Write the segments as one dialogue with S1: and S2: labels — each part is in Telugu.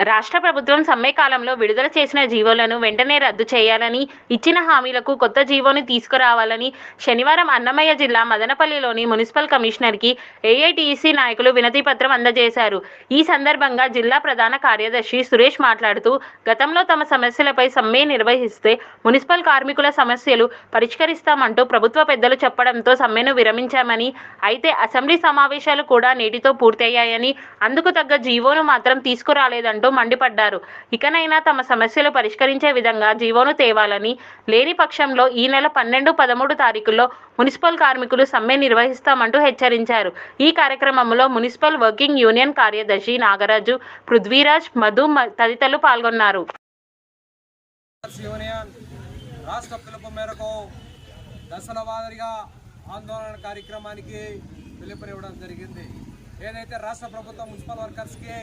S1: రాష్ట్ర ప్రభుత్వం సమ్మె కాలంలో విడుదల చేసిన జీవోలను వెంటనే రద్దు చేయాలని ఇచ్చిన హామీలకు కొత్త జీవోను తీసుకురావాలని శనివారం అన్నమయ్య జిల్లా మదనపల్లిలోని మున్సిపల్ కమిషనర్కి ఏఐటీసీ నాయకులు వినతి పత్రం అందజేశారు. ఈ సందర్భంగా జిల్లా ప్రధాన కార్యదర్శి సురేష్ మాట్లాడుతూ గతంలో తమ సమస్యలపై సమ్మె నిర్వహిస్తే మున్సిపల్ కార్మికుల సమస్యలు పరిష్కరిస్తామంటూ ప్రభుత్వ పెద్దలు చెప్పడంతో సమ్మెను విరమించామని అయితే అసెంబ్లీ సమావేశాలు కూడా నేటితో పూర్తయ్యాయని అందుకు తగ్గ జీవోను మాత్రం తీసుకురాలేదంటూ మండిపడ్డారు. ఇకనైనా తమ సమస్యలు పరిష్కరించే విధంగా జీవోను తేవాలని లేని పక్షంలో ఈ నెల పన్నెండు పదమూడు తారీఖుల్లో మున్సిపల్ కార్మికులు సమ్మె నిర్వహిస్తామంటూ హెచ్చరించారు. ఈ కార్యక్రమంలో మున్సిపల్ వర్కింగ్ యూనియన్ కార్యదర్శి నాగరాజు పృథ్వీరాజ్ మధు తదితరులు పాల్గొన్నారు.
S2: రాష్ట్ర పిలుపు మేరకు దశల వారీగా ఆందోళన కార్యక్రమానికి పిలుపునివ్వడం జరిగింది. ఏదైతే రాష్ట్ర ప్రభుత్వం మున్సిపల్ వర్కర్స్కి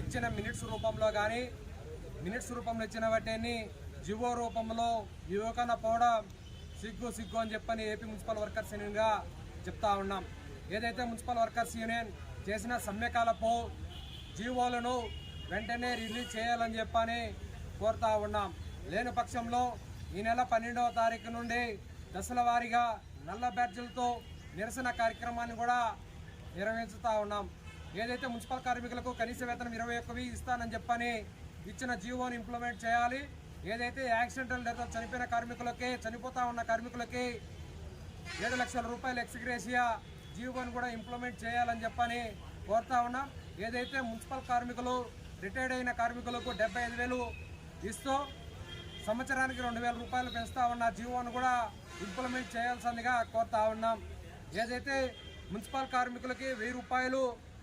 S2: ఇచ్చిన మినిట్స్ రూపంలో కానీ మినిట్స్ రూపంలో ఇచ్చిన వాటిని జివో రూపంలో యువకన పోవడం సిగ్గు సిగ్గు అని చెప్పని ఏపీ మున్సిపల్ వర్కర్స్ యూనియన్గా చెప్తా ఉన్నాం. ఏదైతే మున్సిపల్ వర్కర్స్ యూనియన్ చేసిన సమ్మెకాలపు జీవోలను వెంటనే రిలీజ్ చేయాలని చెప్పని కోరుతా ఉన్నాం. లేని పక్షంలో ఈ నెల పన్నెండవ తారీఖు నుండి దశల వారీగా నల్ల బ్యాడ్జీలతో నిరసన కార్యక్రమాన్ని కూడా నిర్వహించుతా ఉన్నాం. ఏదైతే మున్సిపల్ కార్మికులకు కనీస వేతనం ఇరవై ఒక్కవి ఇస్తానని చెప్పని ఇచ్చిన జీవోని ఇంప్లిమెంట్ చేయాలి. ఏదైతే యాక్సిడెంటల్ డెత్ చనిపోయిన కార్మికులకి చనిపోతా ఉన్న కార్మికులకి ఏడు లక్షల రూపాయలు ఎక్స్గ్రేషియా జీవోని కూడా ఇంప్లిమెంట్ చేయాలని చెప్పని కోరుతా ఉన్నాం. ఏదైతే మున్సిపల్ కార్మికులు రిటైర్డ్ అయిన కార్మికులకు డెబ్బై ఐదు వేలు ఇస్తూ సంవత్సరానికి రెండు వేల రూపాయలు పెంచుతా ఉన్న జీవోను కూడా ఇంప్లిమెంట్ చేయాల్సిందిగా కోరుతా ఉన్నాం. ఏదైతే మున్సిపల్ కార్మికులకి వెయ్యి రూపాయలు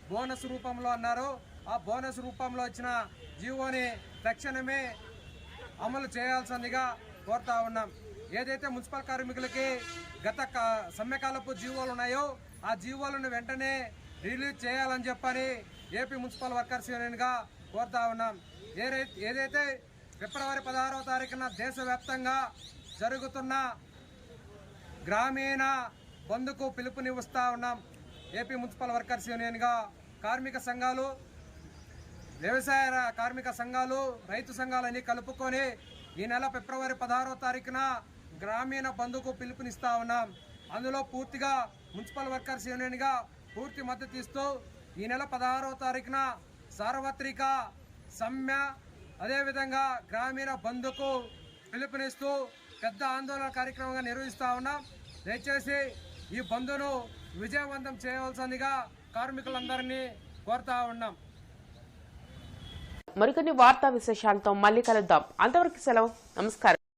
S2: బోనస్ రూపంలో అన్నారో. ఆ బోనస్ రూపంలో ఇచ్చిన జీవోని తక్షణమే అమలు చేయాల్సిందిగా కోరుతా ఉన్నాం. ఏదైతే మున్సిపల్ కార్మికులకి గత కా- సమ్మెకాలపు జీవోలు ఉన్నాయో ఆ జీవోలను వెంటనే రిలీజ్ చేయాలని చెప్పని ఏపీ మున్సిపల్ వర్కర్స్ యూనియన్గా కోరుతా ఉన్నాం. ఏదై ఏదైతే ఫిబ్రవరి పదహారవ తారీఖున దేశవ్యాప్తంగా జరుగుతున్న గ్రామీణ బంధుకు పిలుపునివ్వస్తా ఉన్నాం. ఏపీ మున్సిపల్ వర్కర్స్ యూనియన్గా కార్మిక సంఘాలు వ్యవసాయ కార్మిక సంఘాలు రైతు సంఘాలని కలుపుకొని ఈ నెల ఫిబ్రవరి పదహారో తారీఖున గ్రామీణ బంధుకు పిలుపునిస్తా ఉన్నాం. అందులో పూర్తిగా మున్సిపల్ వర్కర్స్ యూనియన్గా పూర్తి మద్దతు ఇస్తూ ఈ నెల పదహారో తారీఖున సార్వత్రిక సమ్మె అదేవిధంగా గ్రామీణ బంధుకు పిలుపునిస్తూ పెద్ద ఆందోళన కార్యక్రమంగా నిర్వహిస్తా ఉన్నాం. దయచేసి ఈ బంధును విజయవంతం చేయవలసిందిగా కార్మికులందరినీ కోరుతా ఉన్నాం.
S3: మరికొన్ని వార్తా విశేషాలతో మళ్ళీ కలుద్దాం. అంతవరకు సెలవు. నమస్కారం.